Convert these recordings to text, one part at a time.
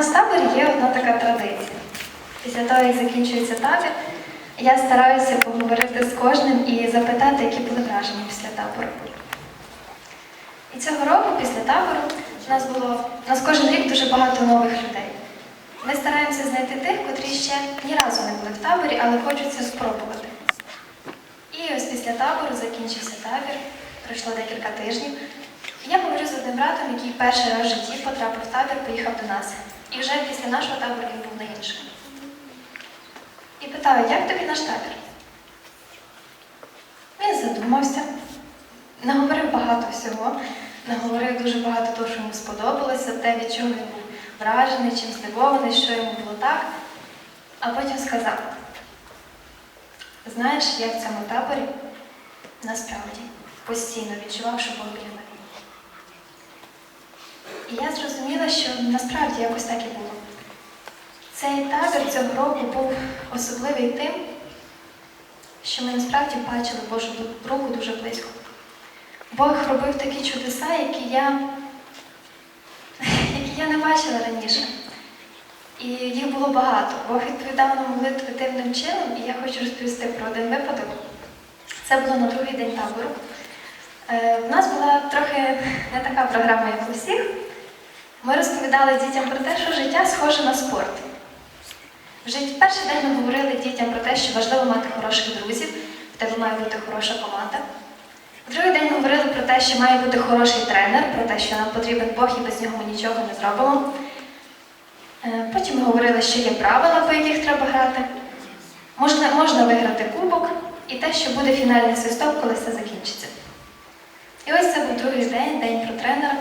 нас в таборі є одна така традиція. Після того, як закінчується табір, я стараюся поговорити з кожним і запитати, які були враження після табору. І цього року, після табору, у нас було у нас кожен рік дуже багато нових людей. Ми стараємося знайти тих, котрі ще ні разу не були в таборі, але хочуть це спробувати. І ось після табору закінчився табір, пройшло декілька тижнів. Я говорю з одним братом, який перший раз в житті потрапив в табір, поїхав до нас. І вже після нашого табору він був на іншому. І питаю, як тобі наш табір? Він задумався, наговорив багато всього, наговорив дуже багато того, що йому сподобалося, те, від чого він був вражений, чим здивований, що йому було так. А потім сказав: знаєш, я в цьому таборі насправді постійно відчував, що Бог біля мене. І я зрозуміла, що насправді якось так і було. Цей табір цього року був особливий тим, що ми насправді бачили Божу руку дуже близько. Бог робив такі чудеса, які я, які я не бачила раніше. І їх було багато. Бог відповідав на молитви дивним чином, і я хочу розповісти про один випадок. Це було на другий день табору. Е, У нас була трохи не така програма, як у всіх. Ми розповідали дітям про те, що життя схоже на спорт. Вже перший день ми говорили дітям про те, що важливо мати хороших друзів, в тебе має бути хороша команда. В другий день говорили про те, що має бути хороший тренер, про те, що нам потрібен Бог і без нього ми нічого не зробимо. Е, Потім ми говорили, що є правила, по яких треба грати. Можна, можна виграти кубок і те, що буде фінальний свисток, коли все закінчиться. І ось це був другий день, день про тренера.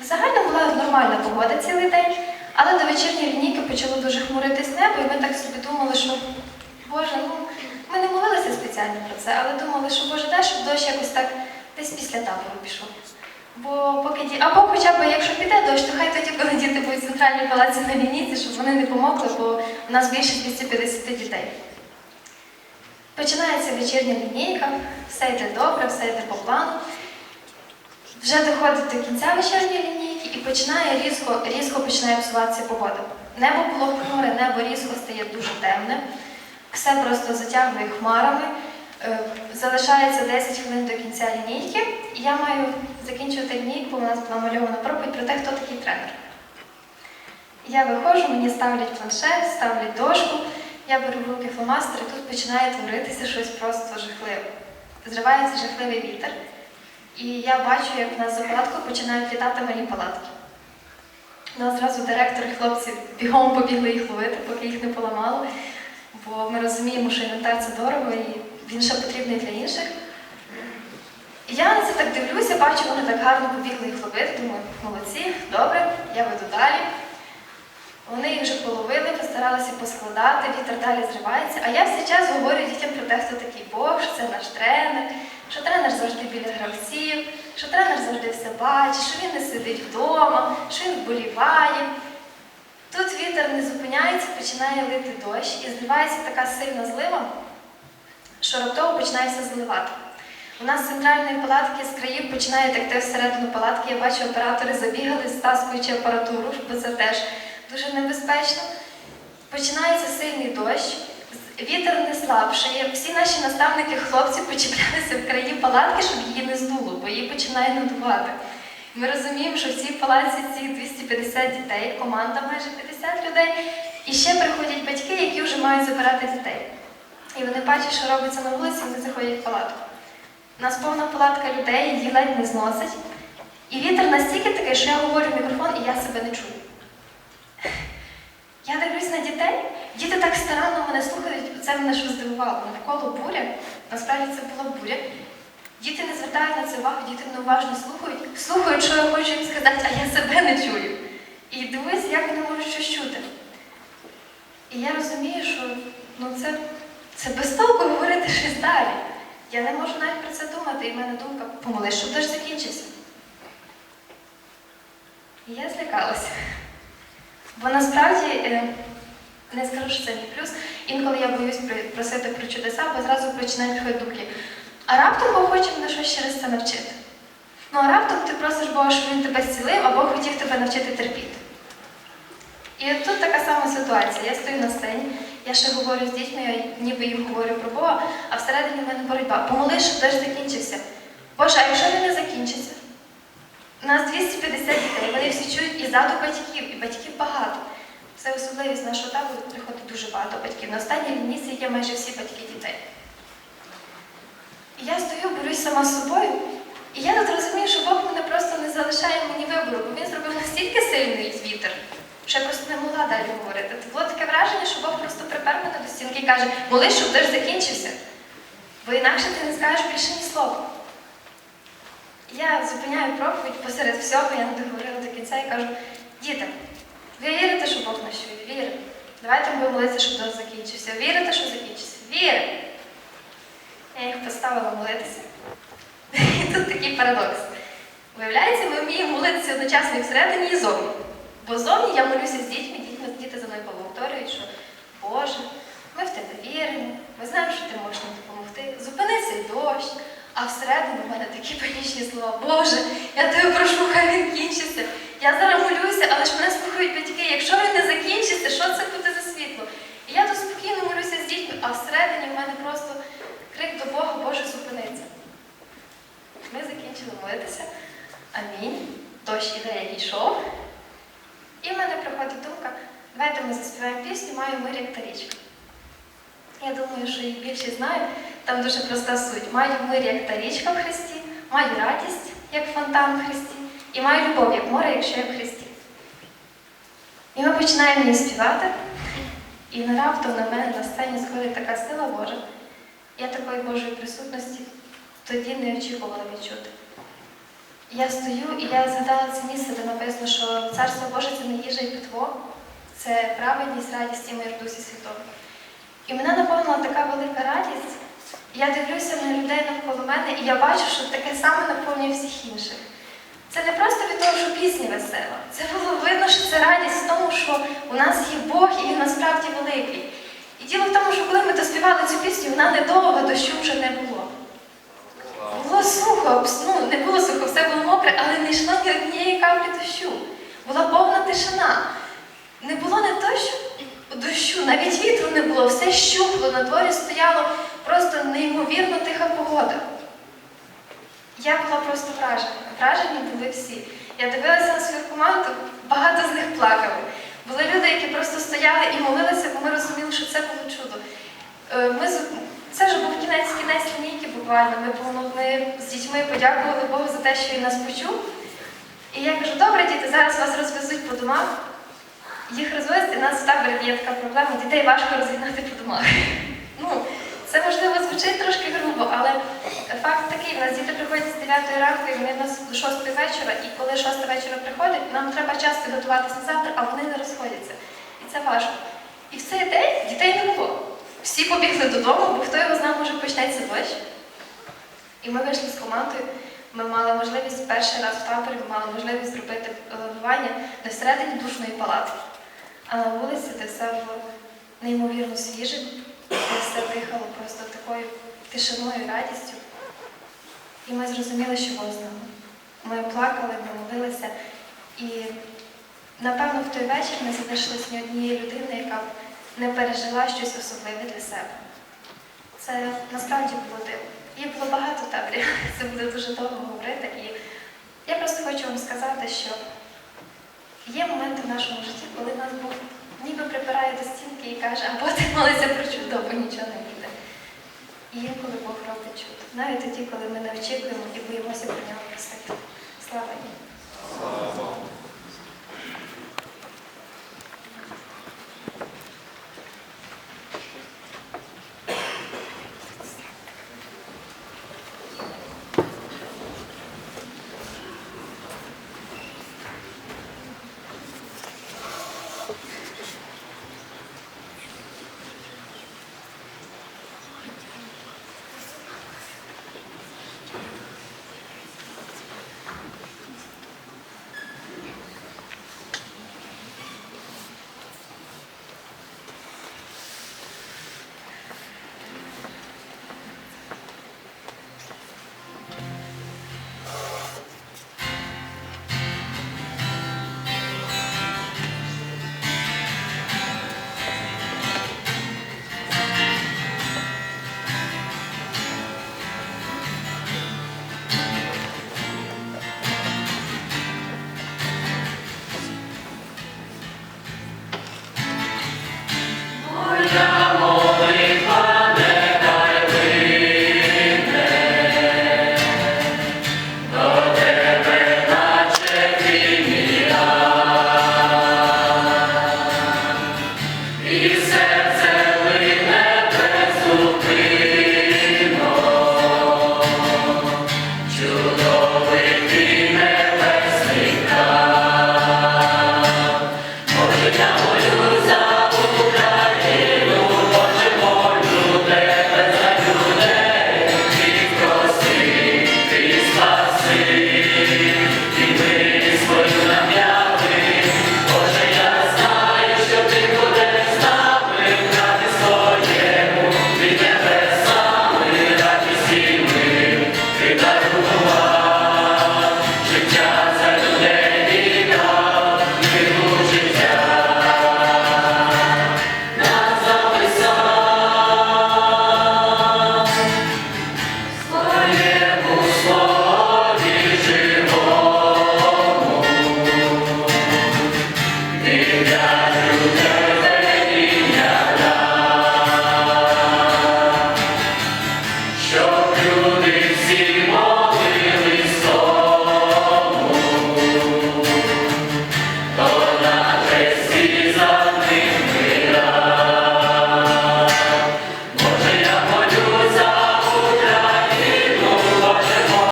Взагалі була нормальна погода цілий день, але до вечірньої лінійки почало дуже хмуритись небо, і ми так собі думали, що Боже, ну ми не молилися спеціально про це, але думали, що Боже, дай, щоб дощ якось так десь після табору пішов. Бо поки ді... Або хоча б якщо піде дощ, то хай тоді, коли діти будуть в центральній палаці на лінійці, щоб вони не помокли, бо у нас більше 250 дітей. Починається вечірня лінійка, все йде добре, все йде по плану. Вже доходить до кінця вечірньої лінійки і починає різко, різко починає псуватися погода. Небо було хмуре, небо різко стає дуже темне, все просто затягує хмарами. Е, Залишається 10 хвилин до кінця лінійки, і я маю закінчувати лінійку, у нас була мальована проповідь про те, хто такий тренер. Я виходжу, мені ставлять планшет, ставлять дошку, я беру в руки фломастер, і тут починає творитися щось просто жахливе. Зривається жахливий вітер. І я бачу, як в нас за палаткою починають літати малі палатки. У нас зразу директор і хлопці бігом побігли їх ловити, поки їх не поламало. Бо ми розуміємо, що інвентар це дорого і він ще потрібний для інших. Я на це так дивлюся, бачу, вони так гарно побігли їх ловити. Думаю, молодці, добре, я веду далі. Вони їх вже половили, постаралися поскладати, вітер далі зривається. А я все час говорю дітям про те, хто такий Бог, що це наш тренер, що тренер завжди біля гравців, що тренер завжди все бачить, що він не сидить вдома, що він вболіває. Тут вітер не зупиняється, починає лити дощ і зливається така сильна злива, що раптово починає все зливати. У нас з центральної палатки з країв починає текти всередину палатки. Я бачу, оператори забігали, стаскуючи апаратуру, бо це теж дуже небезпечно. Починається сильний дощ, вітер не слабшає. Всі наші наставники, хлопці, почіплялися в краї палатки, щоб її не здуло, бо її починає надувати. Ми розуміємо, що в цій палаці ці 250 дітей, команда майже 50 людей, і ще приходять батьки, які вже мають забирати дітей. І вони бачать, що робиться на вулиці, вони заходять в палатку. У нас повна палатка людей, її ледь не зносить. І вітер настільки такий, що я говорю в мікрофон, і я себе не чую. Я дивлюсь на дітей, діти так старанно мене слухають, це мене що здивувало. Навколо буря, насправді це була буря. Діти не звертають на це увагу, діти неуважно слухають, слухають, що я хочу їм сказати, а я себе не чую. І дивуюся, як вони можуть щось чути. І я розумію, що ну, це, це безтолку говорити щось далі. Я не можу навіть про це думати, і в мене думка помолись, щоб дощ закінчився. І я злякалася. Бо насправді е, не скажу, що це мій плюс. Інколи я боюсь просити про чудеса, бо зразу починають приходити думки. А раптом Бог хоче мене щось через це навчити. Ну а раптом ти просиш Бога, щоб він тебе зцілив, а Бог хотів тебе навчити терпіти. І от тут така сама ситуація. Я стою на сцені, я ще говорю з дітьми, я ніби їм говорю про Бога, а всередині в мене боротьба. Помолись, щоб дощ закінчився. Боже, а якщо він не закінчиться? У нас 250 дітей, вони всі чують і ззаду батьків, і батьків багато. Це особливість нашого табору, приходить дуже багато батьків. На останній лінійці є майже всі батьки дітей. І я стою, борюсь сама з собою, і я тут розумію, що Бог мене просто не залишає мені вибору, бо він зробив настільки сильний вітер, що я просто не могла далі говорити. Це було таке враження, що Бог просто припер мене до стінки і каже, молись, щоб дощ закінчився. Бо інакше ти не скажеш більше ні слова. Я зупиняю проповідь посеред всього, я не договорила до кінця і кажу, діти, ви вірите, що Бог нас чує? Вірите. Давайте будемо молитися, щоб дощ закінчився. Вірите, що закінчиться? Вірите. Я їх поставила молитися. І тут такий парадокс. Виявляється, ми вміємо молитися одночасно і всередині і зовні. Бо зовні я молюся з дітьми, діти за мною повторюють, що Боже, ми в тебе віримо, ми знаємо, що ти можеш нам допомогти. Зупини цей дощ. А всередині в мене такі панічні слова. Боже, я тебе прошу, хай він кінчиться. Я зараз молюся, але ж мене слухають батьки. Якщо він не закінчиться, що це буде за світло? І я тут спокійно молюся з дітьми, а всередині в мене просто крик до Бога, Боже, зупиниться. Ми закінчили молитися. Амінь. Дощ іде, як йшов. І в мене приходить думка, давайте ми заспіваємо пісню Маю мир як та річка. Я думаю, що її більшість знають. Там дуже проста суть. Маю мир, як та річка в Христі, маю радість, як фонтан в Христі, і маю любов, як море, якщо я в Христі. І ми починаємо її співати, і раптом на мене на сцені сходить така сила Божа. Я такої Божої присутності тоді не очікувала відчути. Я стою і я згадала це місце, де написано, що Царство Боже це не їжа і питво, це праведність, радість і мир в Дусі Святому. І мене наповнила така велика радість. Я дивлюся на людей навколо мене, і я бачу, що таке саме наповнює всіх інших. Це не просто від того, що пісня весела. Це було видно, що це радість в тому, що у нас є Бог, і він насправді великий. І діло в тому, що коли ми доспівали цю пісню, вона недовго дощу вже не було. Було сухо, ну не було сухо, все було мокре, але не йшло ні однієї каплі дощу. Була повна тишина. Не було не то, що дощу, навіть вітру не було, все щухло, на дворі стояло просто неймовірно тиха погода. Я була просто вражена. Вражені були всі. Я дивилася на свою команду, багато з них плакали. Були люди, які просто стояли і молилися, бо ми розуміли, що це було чудо. Е, Ми, це вже був кінець кінець лінійки буквально. Ми, ми з дітьми подякували Богу за те, що він нас почув. І я кажу, добре, діти, зараз вас розвезуть по домах. Їх розвезти, у нас в таборі є така проблема, дітей важко розігнати по домах. Можливо звучить трошки грубо, але факт такий, у нас діти приходять з 9 ранку, і вони в нас до 6 вечора, і коли 6 вечора приходять, нам треба час підготуватися на завтра, а вони не розходяться. І це важко. І в цей день дітей не було. Всі побігли додому, бо хто його знав, може почнеться дощ. І ми вийшли з командою. Ми мали можливість перший раз в таборі, ми мали можливість зробити лавування не всередині душної палатки, а на вулиці, де все було неймовірно свіжим, де все дихало просто такою тишиною радістю. І ми зрозуміли, що Бог з нами. Ми плакали, ми молилися. І напевно в той вечір не залишилось ні однієї людини, яка б не пережила щось особливе для себе. Це насправді було диво. Їх було багато таборів, це буде дуже довго говорити. І я просто хочу вам сказати, що є моменти в нашому житті, коли нас Бог ніби припирає до стінки і каже, а потім молися про чудо, бо нічого не буде. І є коли Бог робить чудо. Навіть тоді, коли ми не очікуємо і боїмося про нього просити. Слава йому!